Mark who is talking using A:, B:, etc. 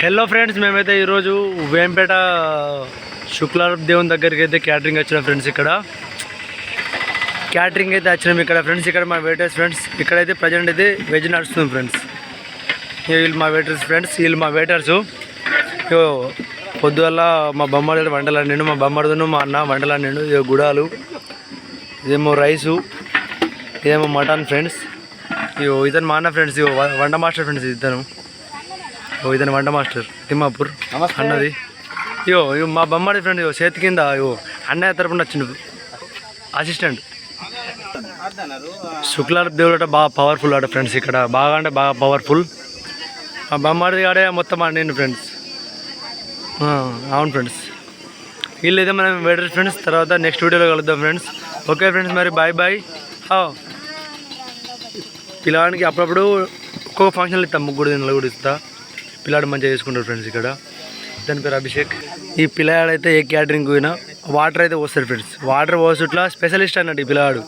A: Hello friends మేమైతే ఈరోజు వేంపేట శుక్లార దేవుని దగ్గరికి అయితే క్యాటరింగ్ వచ్చినాం ఫ్రెండ్స్ ఇక్కడ. క్యాటరింగ్ అయితే వచ్చినాం ఇక్కడ ఫ్రెండ్స్ ఇక్కడ మా వెయిటర్స్ ఫ్రెండ్స్ ఇక్కడైతే ప్రజెంట్ అయితే వెజ్ నడుస్తుంది ఫ్రెండ్స్ వీళ్ళు మా వెయిటర్స్ ఫ్రెండ్స్ వీళ్ళు మా వెయిటర్స్ పొద్దువల్ల మా బొమ్మడి వంటలు నిండు మా బొమ్మడును మా అన్న వంటలు నిండు ఇదో గుడాలు ఇదేమో రైసు ఇదేమో మటన్ ఫ్రెండ్స్ ఇగో ఇతను మా అన్న ఫ్రెండ్స్ ఇగో వంట మాస్టర్ ఫ్రెండ్స్ ఇతను. ఓ ఇతను వంట మాస్టర్ తిమ్మాపూర్. అన్నది. ఇగో ఇగో మా బొమ్మడి ఫ్రెండ్ ఇగో చేతి కింద ఇగో అన్నయ్య తరపున వచ్చిండు. అసిస్టెంట్ శుక్లార దేవుడు అంటే బాగా పవర్ఫుల్ అట ఫ్రెండ్స్ ఇక్కడ. బాగా అంటే బాగా పవర్ఫుల్ ఆ బొమ్మడి ఆడే మొత్తం ఆడినండి ఫ్రెండ్స్ అవును ఫ్రెండ్స్ వీళ్ళు అయితే మనం వెయిటర్ ఫ్రెండ్స్ తర్వాత నెక్స్ట్ వీడియోలో కలుద్దాం ఫ్రెండ్స్ ఓకే ఫ్రెండ్స్ మరి బాయ్ బాయ్ పిల్లవాడికి అప్పుడప్పుడు ఒక్కొక్క ఫంక్షన్లు ఇస్తాం ముగ్గురు దినాలు కూడా ఇస్తా. పిల్లాడు మంచిగా చేసుకుంటారు ఫ్రెండ్స్ ఇక్కడ. దాని పేరు అభిషేక్. ఈ పిల్లాడు అయితే ఏ క్యాటరింగ్ పోయినా వాటర్ అయితే పోస్తారు ఫ్రెండ్స్ వాటర్ పోసుట్లా స్పెషలిస్ట్ అన్నట్టు ఈ పిల్లాడు.